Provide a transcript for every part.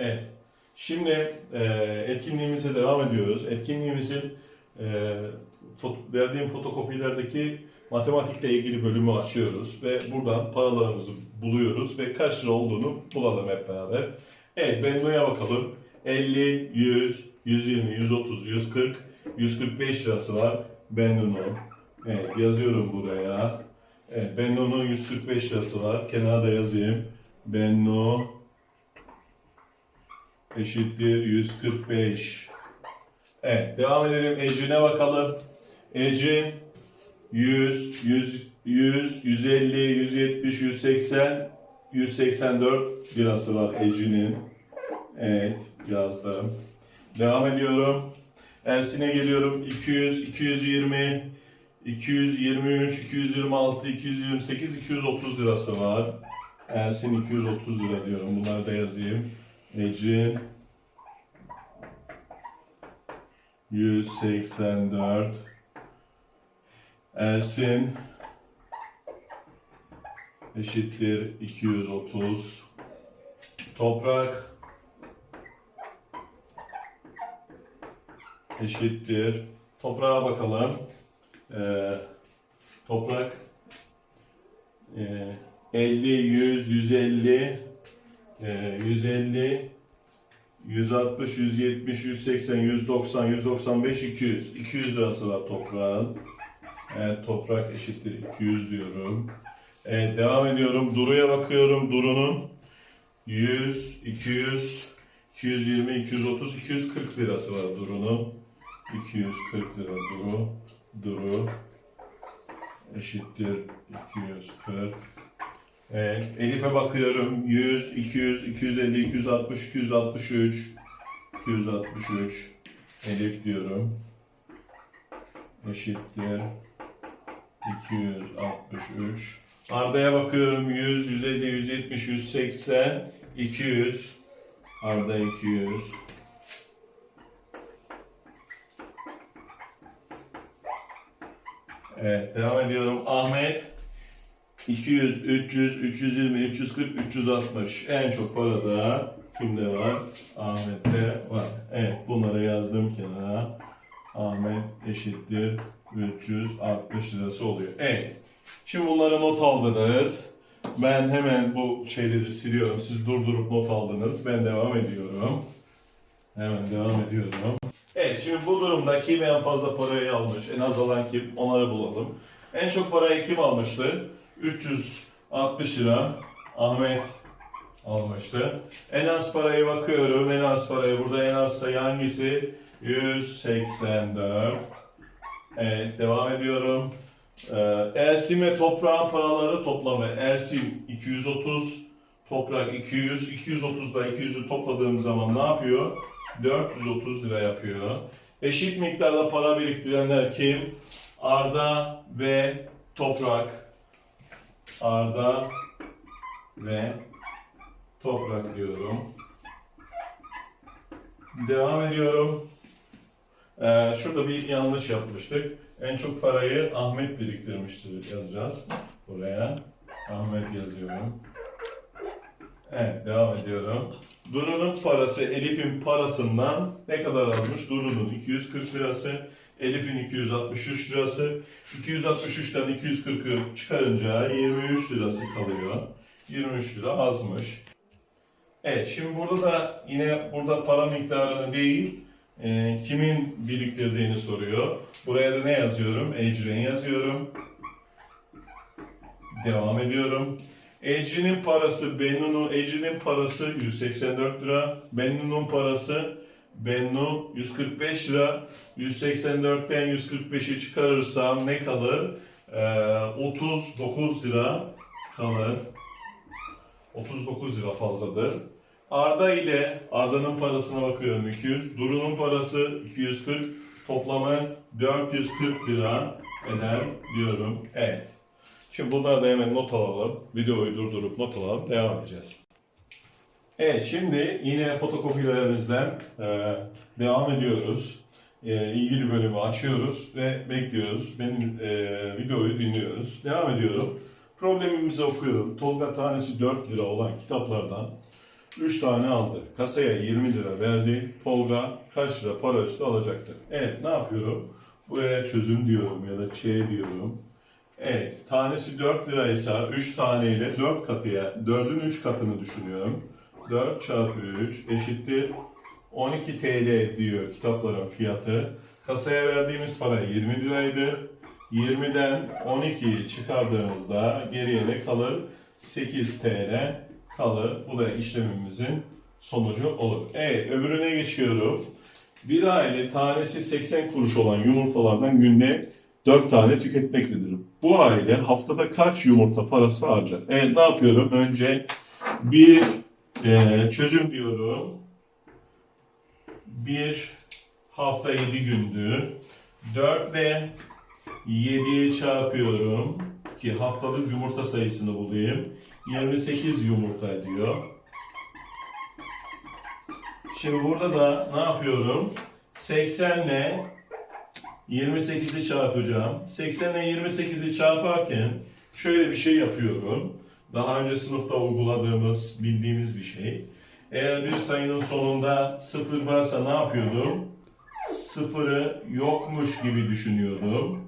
Evet. Şimdi e, etkinliğimize devam ediyoruz. Etkinliğimizin e, fot- verdiğim fotokopilerdeki matematikle ilgili bölümü açıyoruz ve buradan paralarımızı buluyoruz ve kaç lira olduğunu bulalım hep beraber. Evet, Bennu'ya bakalım. 50, 100, 120, 130, 140, 145 lirası var Bennu'nun. Evet, yazıyorum buraya. Evet, Bennu'nun 145 lirası var. Kenara da yazayım. Bennu eşittir 145. Evet, devam edelim. Ecrin'e bakalım. Ecrin 100, 100, 100, 150, 170, 180, 184 lirası var Ecrin'in. Evet, yazdım. Devam ediyorum. Ersin'e geliyorum. 200, 220, 223, 226, 228, 230 lirası var. Ersin 230 lira diyorum. Bunları da yazayım. Ecrin 184 Ersin. Eşittir 230 Toprak. Eşittir. Toprağa bakalım. Ee, toprak. E, 50, 100, 150 ee, 150, 160, 170, 180, 190, 195, 200. 200 lirası var toprağın. Evet, toprak eşittir 200 diyorum. Evet, devam ediyorum. Duru'ya bakıyorum. Duru'nun 100, 200, 220, 230, 240 lirası var Duru'nun. 240 lira Duru. Duru eşittir 240. Evet, Elif'e bakıyorum. 100, 200, 250, 260, 263, 263. Elif diyorum. Eşittir. 263. Arda'ya bakıyorum. 100, 150, 170, 180, 200. Arda 200. Evet, devam ediyorum. Ahmet 200, 300, 320, 340, 360. En çok para da kimde var? Ahmet'te var. Evet bunları yazdım kenara. Ahmet eşittir 360 lirası oluyor. Evet. Şimdi bunları not aldınız. Ben hemen bu şeyleri siliyorum. Siz durdurup not aldınız. Ben devam ediyorum. Hemen devam ediyorum. Evet şimdi bu durumda kim en fazla parayı almış, en az alan kim onları bulalım. En çok parayı kim almıştı? 360 lira Ahmet almıştı. En az parayı bakıyorum. En az parayı burada en az sayı hangisi? 184. Evet devam ediyorum. Ee, Ersin ve toprağın paraları toplamı. Ersin 230, toprak 200. 230'da 200'ü topladığım zaman ne yapıyor? 430 lira yapıyor. Eşit miktarda para biriktirenler kim? Arda ve Toprak. Arda ve Toprak diyorum. Devam ediyorum. Ee, şurada bir yanlış yapmıştık. En çok parayı Ahmet biriktirmiştir yazacağız. Buraya. Ahmet yazıyorum. Evet, devam ediyorum. Duru'nun parası Elif'in parasından ne kadar azmış? Duru'nun 240 lirası, Elif'in 263 lirası. 263'ten 240'ı çıkarınca 23 lirası kalıyor. 23 lira azmış. Evet, şimdi burada da yine burada para miktarını değil, e, kimin biriktirdiğini soruyor. Buraya da ne yazıyorum? Ecren yazıyorum. Devam ediyorum. Ecrin'in parası, Bennu'nun, Ecrin'in parası 184 lira. Bennu'nun parası, Bennu 145 lira. 184'ten 145'i çıkarırsam ne kalır? Ee, 39 lira kalır. 39 lira fazladır. Arda ile Arda'nın parasına bakıyorum 200. Duru'nun parası 240. Toplamı 440 lira eder diyorum. Evet. Şimdi bunları da hemen not alalım. Videoyu durdurup not alalım. Devam edeceğiz. Evet şimdi yine fotokopilerimizden e, devam ediyoruz. E, ilgili bölümü açıyoruz ve bekliyoruz. Benim e, videoyu dinliyoruz. Devam ediyorum. Problemimizi okuyorum. Tolga tanesi 4 lira olan kitaplardan 3 tane aldı. Kasaya 20 lira verdi. Tolga kaç lira para üstü alacaktır? Evet ne yapıyorum? Buraya çözüm diyorum ya da Ç diyorum. Evet tanesi 4 liraysa 3 taneyle 4 katıya 4'ün 3 katını düşünüyorum. 4 çarpı 3 eşittir 12 TL diyor kitapların fiyatı. Kasaya verdiğimiz para 20 liraydı. 20'den 12'yi çıkardığımızda geriye ne kalır? 8 TL kalır. Bu da işlemimizin sonucu olur. Evet öbürüne geçiyorum. Bir aile tanesi 80 kuruş olan yumurtalardan günde 4 tane tüketmektedir. Bu aile haftada kaç yumurta parası harcar? Evet ne yapıyorum? Önce bir e, çözüm diyorum. Bir hafta 7 gündü. 4 ile 7'ye çarpıyorum ki haftalık yumurta sayısını bulayım. 28 yumurta ediyor. Şimdi burada da ne yapıyorum? 80 ile 28'i çarpacağım. 80 ile 28'i çarparken şöyle bir şey yapıyorum. Daha önce sınıfta uyguladığımız, bildiğimiz bir şey. Eğer bir sayının sonunda sıfır varsa ne yapıyordum? Sıfırı yokmuş gibi düşünüyordum.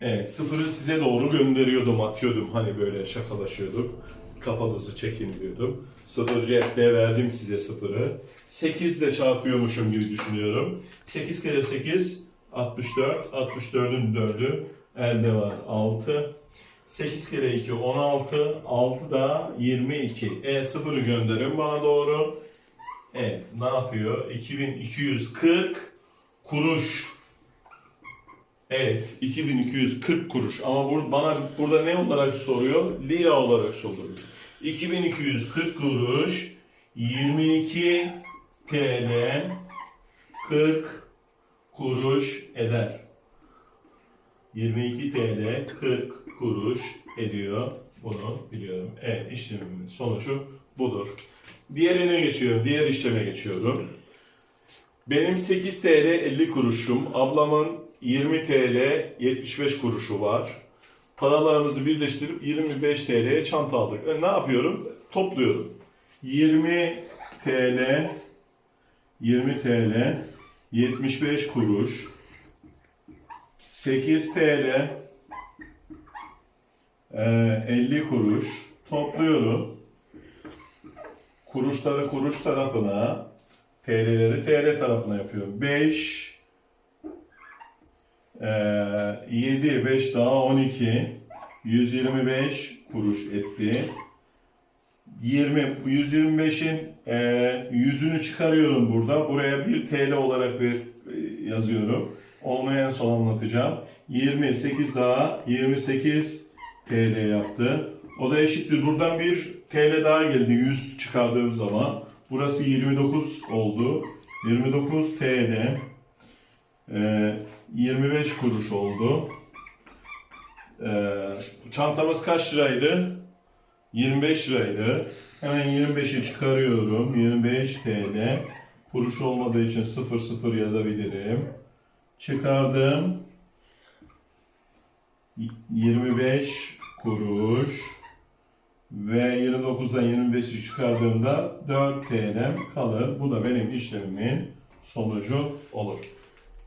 Evet, sıfırı size doğru gönderiyordum, atıyordum. Hani böyle şakalaşıyorduk. Kafanızı çekin diyordum. Sıfır cepte verdim size sıfırı. 8 ile çarpıyormuşum gibi düşünüyorum. 8 kere 8, 64. 64'ün 4'ü elde var 6. 8 kere 2, 16. 6 da 22. Evet, sıfırı gönderin bana doğru. Evet, ne yapıyor? 2240 kuruş. Evet, 2240 kuruş. Ama bur bana burada ne olarak soruyor? Lira olarak soruyor. 2240 kuruş 22 TL 40 kuruş eder. 22 TL 40 kuruş ediyor. Bunu biliyorum. Evet, işlemimin sonucu budur. Diğerine geçiyorum. Diğer işleme geçiyorum. Benim 8 TL 50 kuruşum, ablamın 20 TL 75 kuruşu var. Paralarımızı birleştirip 25 TL'ye çanta aldık. E, ne yapıyorum? Topluyorum. 20 TL 20 TL 75 kuruş 8 TL e, 50 kuruş topluyorum. Kuruşları kuruş tarafına TL'leri TL tarafına yapıyorum. 5 e, 7 5 daha 12 125 kuruş etti. 20 125'in e, yüzünü çıkarıyorum burada. Buraya bir TL olarak bir, e, yazıyorum. Onu en son anlatacağım. 28 daha 28 TL yaptı. O da eşittir. Buradan bir TL daha geldi 100 çıkardığım zaman. Burası 29 oldu. 29 TL. E, 25 kuruş oldu. E, çantamız kaç liraydı? 25 liraydı. Hemen 25'i çıkarıyorum. 25 TL. Kuruş olmadığı için 00 yazabilirim. Çıkardım. Y- 25 kuruş ve 29'dan 25'i çıkardığımda 4 TL kalır. Bu da benim işlemimin sonucu olur.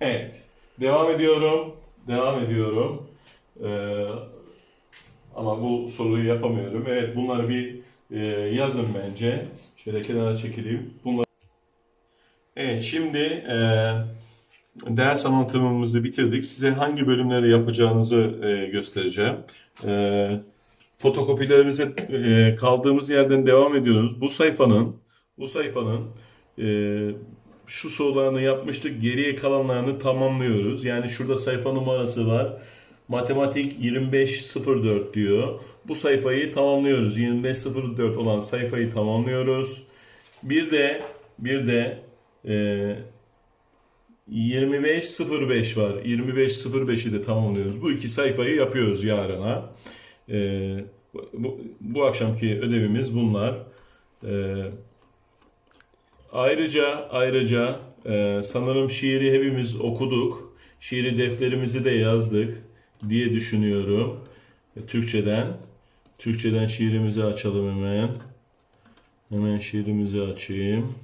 Evet. Devam ediyorum. Devam ediyorum. Ee, ama bu soruyu yapamıyorum. Evet bunları bir e, yazın bence. Şöyle kenara çekileyim. Bunları... Evet şimdi e, ders anlatımımızı bitirdik. Size hangi bölümleri yapacağınızı e, göstereceğim. E, fotokopilerimize e, kaldığımız yerden devam ediyoruz. Bu sayfanın bu sayfanın e, şu sorularını yapmıştık. Geriye kalanlarını tamamlıyoruz. Yani şurada sayfa numarası var. Matematik 2504 diyor. Bu sayfayı tamamlıyoruz. 2504 olan sayfayı tamamlıyoruz. Bir de bir de e, 2505 var. 2505'i de tamamlıyoruz. Bu iki sayfayı yapıyoruz yarına. E, bu, bu akşamki ödevimiz bunlar. E, ayrıca ayrıca e, sanırım şiiri hepimiz okuduk. Şiiri defterimizi de yazdık diye düşünüyorum. E, Türkçeden. Türkçeden şiirimizi açalım hemen. Hemen şiirimizi açayım.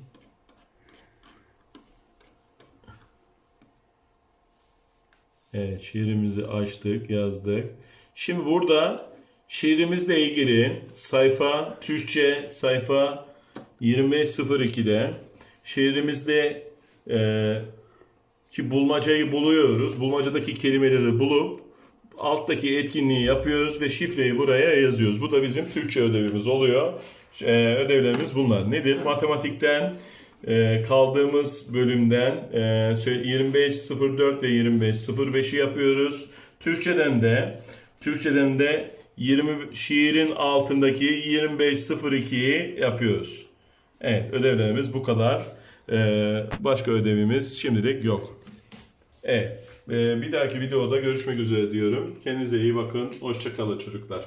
Evet, şiirimizi açtık, yazdık. Şimdi burada şiirimizle ilgili sayfa Türkçe sayfa 2502'de şiirimizde e, ki bulmacayı buluyoruz. Bulmacadaki kelimeleri bulup alttaki etkinliği yapıyoruz ve şifreyi buraya yazıyoruz. Bu da bizim Türkçe ödevimiz oluyor. Ee, ödevlerimiz bunlar. Nedir? Matematikten e, kaldığımız bölümden e, 25.04 ve 25.05'i yapıyoruz. Türkçeden de Türkçeden de 20 şiirin altındaki 25.02'yi yapıyoruz. Evet, ödevlerimiz bu kadar. Ee, başka ödevimiz şimdilik yok. Evet, e, bir dahaki videoda görüşmek üzere diyorum. Kendinize iyi bakın. Hoşçakalın çocuklar.